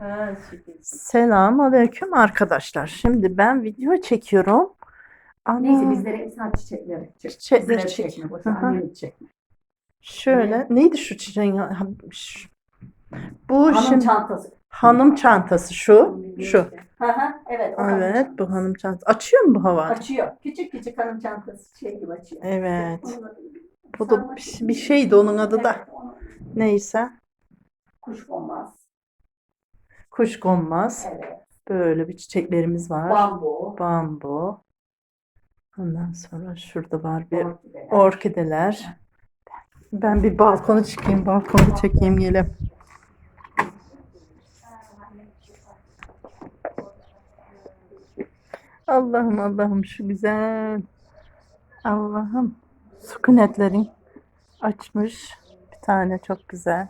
Ha. Selam aleyküm arkadaşlar. Şimdi ben video çekiyorum. Ama Neyse bizlere insan çiçekleri çek. Çiçekleri Bizlere çek. çekme. Boş Hı hı. annemi çekme. şöyle neydi şu çiçeğin? Bu Hanım şimdi çantası. hanım çantası şu. Şu. Hı, evet. o Evet bu hanım çantası. Açıyor mu bu hava? Açıyor. Küçük küçük hanım çantası şey gibi açıyor. Evet. Bu da bir, bir şeydi onun adı da. Evet, Neyse. Kuş. Kuşkonmaz. Evet. Böyle bir çiçeklerimiz var. Bambu. Bambu. Ondan sonra şurada var bir orkideler. orkideler. Ben bir balkona çıkayım, balkonu çekeyim gelip. Allah'ım Allah'ım şu güzel. Allah'ım. Sükunetlerin açmış. Bir tane çok güzel.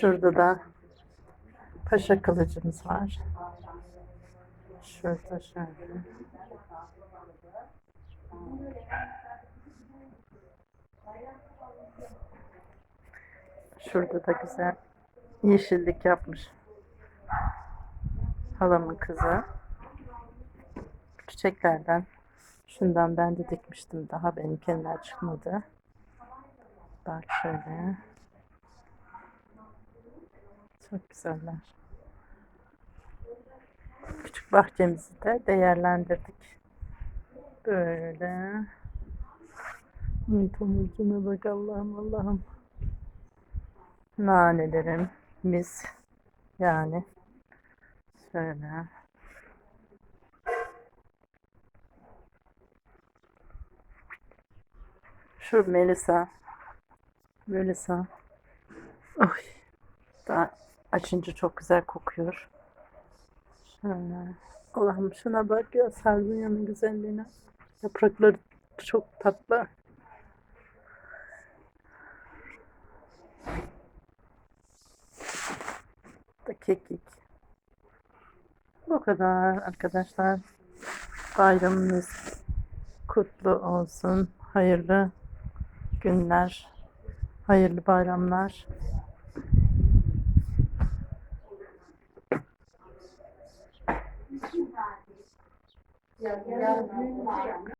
Şurada da paşa kılıcımız var. Şurada şöyle. Şurada da güzel yeşillik yapmış. Halamın kızı. Çiçeklerden. Şundan ben de dikmiştim. Daha benimkiler çıkmadı. Bak şöyle. Çok güzeller. Küçük bahçemizi de değerlendirdik. Böyle. Tomurcuna bak Allah'ım Allah'ım. Nanelerim, mis. Yani. Şöyle. Şu Melisa. Melisa. Oy. Daha açınca çok güzel kokuyor. Şöyle. Allah'ım şuna bak ya sardunya'nın güzelliğine. Yaprakları çok tatlı. da kekik. Bu kadar arkadaşlar. Bayramınız kutlu olsun. Hayırlı günler. Hayırlı bayramlar. ยังมี